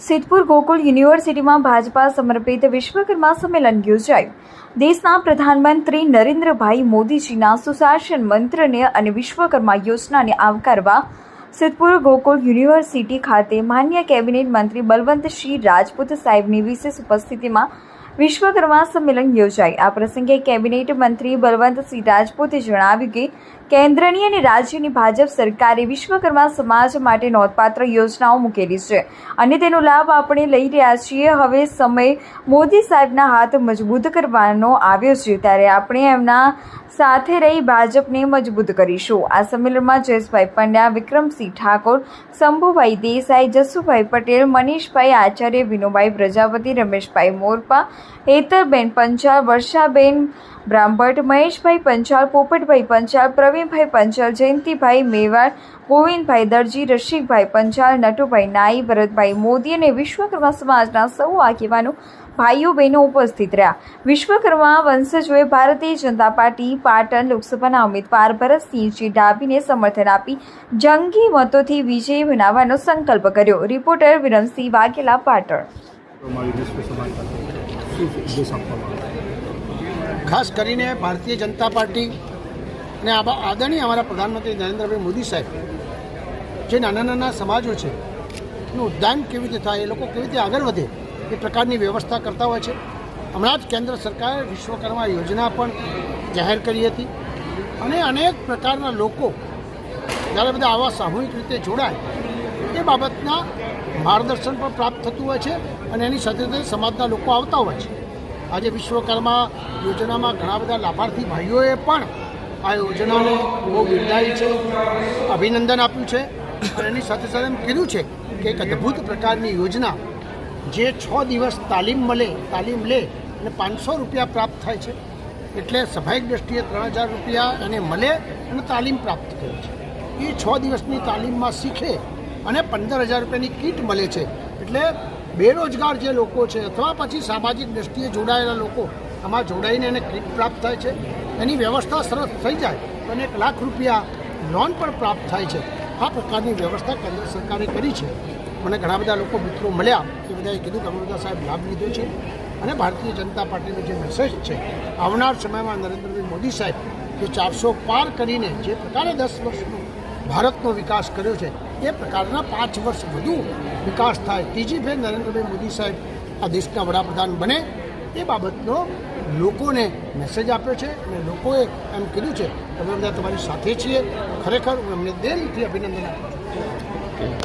સિદ્ધપુર ગોકુલ યુનિવર્સિટીમાં ભાજપા સમર્પિત વિશ્વકર્મા સંમેલન યોજાયું. દેશના પ્રધાનમંત્રી નરેન્દ્રભાઈ મોદીજીના સુશાસન મંત્રને અને વિશ્વકર્મા યોજનાને આવકારવા સિદ્ધપુર ગોકુલ યુનિવર્સિટી ખાતે માન્ય કેબિનેટ મંત્રી બલવંતસિંહ રાજપૂત સાહેબની વિશેષ ઉપસ્થિતિમાં વિશ્વકર્મા સંમેલન યોજાઈ. આ પ્રસંગે કેબિનેટ મંત્રી બલવંતસિંહ રાજપૂતે જણાવ્યું કે, કેન્દ્રની અને રાજ્યની ભાજપ સરકારે વિશ્વકર્મા સમાજ માટે નોંધપાત્ર યોજનાઓ મૂકેલી છે અને તેનો લાભ આપણે લઈ રહ્યા છીએ. હવે સમય મોદી સાહેબના હાથ મજબૂત કરવાનો આવ્યો છે ત્યારે આપણે એમના સાથે રહી ભાજપને મજબૂત કરીશું. આ સંમેલનમાં જયેશભાઈ પંડ્યા, વિક્રમસિંહ ઠાકોર, શંભુભાઈ દેસાઈ, જસુભાઈ પટેલ, મનીષભાઈ આચાર્ય વિનોભાઈ પ્રજાપતિ, રમેશભાઈ મોરપા હેતરબેન પંચાલ, વર્ષાબેન બ્રાહ્મટ મહેશભાઈ પંચાલ, પોપટભાઈ પંચાલ, પ્રવીણભાઈ પંચાલ, જયંતિભાઈ મેવાડ, ગોવિંદભાઈ દરજી, રસિકભાઈ પંચાલ, નટુભાઈ નાઈ, ભરતભાઈ મોદી અને વિશ્વકર્મા સમાજના સૌ આગેવાનો ભાઈઓ બહેનો ઉપસ્થિત રહ્યા. વિશ્વકર્મા વંશજોએ ભારતીય જનતા પાર્ટી, પાટણ લોકસભાના ઉમેદવાર ભરતસિંહજી ડાભીને સમર્થન આપી જંગી મતોથી વિજય બનાવવાનો સંકલ્પ કર્યો. રિપોર્ટર વિરમસિંહ વાઘેલા પાટણ. શું આપવામાં ખાસ કરીને ભારતીય જનતા પાર્ટી અને આદરણીય અમારા પ્રધાનમંત્રી નરેન્દ્રભાઈ મોદી સાહેબ, જે નાના નાના સમાજો છે, એનું ઉદ્યાન કેવી રીતે થાય, એ લોકો કેવી રીતે આગળ વધે, એ પ્રકારની વ્યવસ્થા કરતા હોય છે. હમણાં જ કેન્દ્ર સરકારે વિશ્વકર્મા યોજના પણ જાહેર કરી હતી અને અનેક પ્રકારના લોકો, જ્યારે બધા આવા સામૂહિક રીતે જોડાય એ બાબતના માર્ગદર્શન પણ પ્રાપ્ત થતું હોય છે અને એની સાથે સાથે સમાજના લોકો આવતા હોય છે. આજે વિશ્વકર્મા યોજનામાં ઘણા બધા લાભાર્થી ભાઈઓએ પણ આ યોજનાને બહુ બિરદાવી છે, અભિનંદન આપ્યું છે અને એની સાથે સાથે એમ કીધું છે કે એક અદ્ભુત પ્રકારની યોજના જે છ દિવસ તાલીમ મળે, તાલીમ લે અને પાંચસો રૂપિયા પ્રાપ્ત થાય છે. એટલે સ્વાભાવિક દ્રષ્ટિએ ત્રણ હજાર રૂપિયા એને મળે અને તાલીમ પ્રાપ્ત કરે છે. એ છ દિવસની તાલીમમાં શીખે અને પંદર હજાર રૂપિયાની કીટ મળે છે. એટલે બેરોજગાર જે લોકો છે અથવા પછી સામાજિક દ્રષ્ટિએ જોડાયેલા લોકો, આમાં જોડાઈને એને કીટ પ્રાપ્ત થાય છે. એની વ્યવસ્થા સરસ થઈ જાય તો એક લાખ રૂપિયા લોન પણ પ્રાપ્ત થાય છે. આ પ્રકારની વ્યવસ્થા કેન્દ્ર સરકારે કરી છે. મને ઘણા બધા લોકો મિત્રો મળ્યા, એ બધાએ કીધું કે અમૃતા સાહેબ લાભ લીધો છે અને ભારતીય જનતા પાર્ટીનો જે મેસેજ છે, આવનાર સમયમાં નરેન્દ્રભાઈ મોદી સાહેબ જે ચારસો પાર કરીને જે પ્રકારે દસ વર્ષનો ભારતનો વિકાસ કર્યો છે. એ પ્રકારના પાંચ વર્ષ વધુ વિકાસ થાય. ત્રીજી નરેન્દ્રભાઈ મોદી સાહેબ આ દેશના વડાપ્રધાન બને એ બાબતનો લોકોને મેસેજ આપ્યો છે અને લોકોએ એમ કીધું છે, અમે બધા તમારી સાથે છીએ. ખરેખર હું એમને દિલથી અભિનંદન આપું છું.